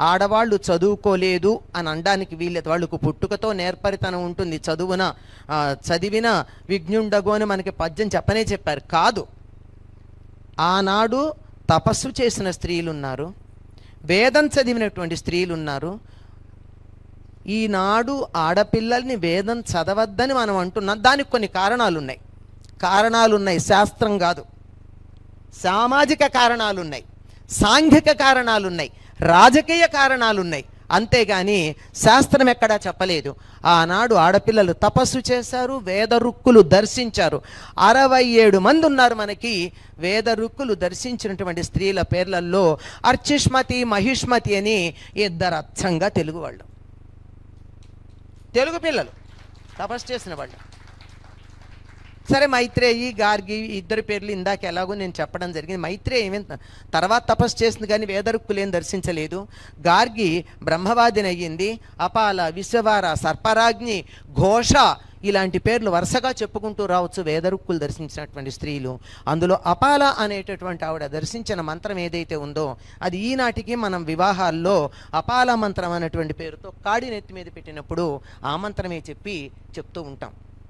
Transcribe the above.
ఆడవాళ్ళు చదువుకోలేదు అని అనడానికి వీళ్ళది వాళ్ళకు పుట్టుకతో నేర్పరితనం ఉంటుంది. చదువున చదివిన విఘ్నుండగు అని మనకి పద్యం చెప్పనే చెప్పారు. కాదు. ఆనాడు తపస్సు చేసిన స్త్రీలు ఉన్నారు వేదం చదివినటువంటి స్త్రీలు ఉన్నారు ఈనాడు ఆడపిల్లల్ని వేదం చదవద్దని మనం అంటున్నాం. దానికి కొన్ని కారణాలు ఉన్నాయి కారణాలు ఉన్నాయి శాస్త్రం కాదు. సామాజిక కారణాలు ఉన్నాయి సాంఘిక కారణాలున్నాయి రాజకీయ కారణాలున్నాయి. అంతేగాని శాస్త్రం ఎక్కడా చెప్పలేదు. ఆనాడు ఆడపిల్లలు తపస్సు చేశారు వేదరుక్కులు దర్శించారు. అరవై ఏడు మంది ఉన్నారు మనకి వేదరుక్కులు దర్శించినటువంటి స్త్రీల పేర్లలో అర్చిష్మతి మహిష్మతి అని ఇద్దరు అచ్చంగా తెలుగు వాళ్ళు. తెలుగు పిల్లలు తపస్సు చేసిన వాళ్ళు. సరే మైత్రేయి గార్గి ఇద్దరు పేర్లు ఇందాక ఎలాగో నేను చెప్పడం జరిగింది. మైత్రేయి ఏమి తర్వాత తపస్సు చేసింది కానీ వేదరుక్కులేం దర్శించలేదు. గార్గి బ్రహ్మవాదిని అయ్యింది అపాల విశ్వవార సర్పరాజ్ఞి ఘోష ఇలాంటి పేర్లు వరుసగా చెప్పుకుంటూ రావచ్చు వేదరుక్కులు దర్శించినటువంటి స్త్రీలు. అందులో అపాల అనేటటువంటి ఆవిడ దర్శించిన మంత్రం ఏదైతే ఉందో అది ఈనాటికి మనం వివాహాల్లో అపాల మంత్రం అనేటువంటి పేరుతో కాడి నెత్తి మీద పెట్టినప్పుడు ఆ మంత్రమే చెప్పి చెప్తూ ఉంటాం.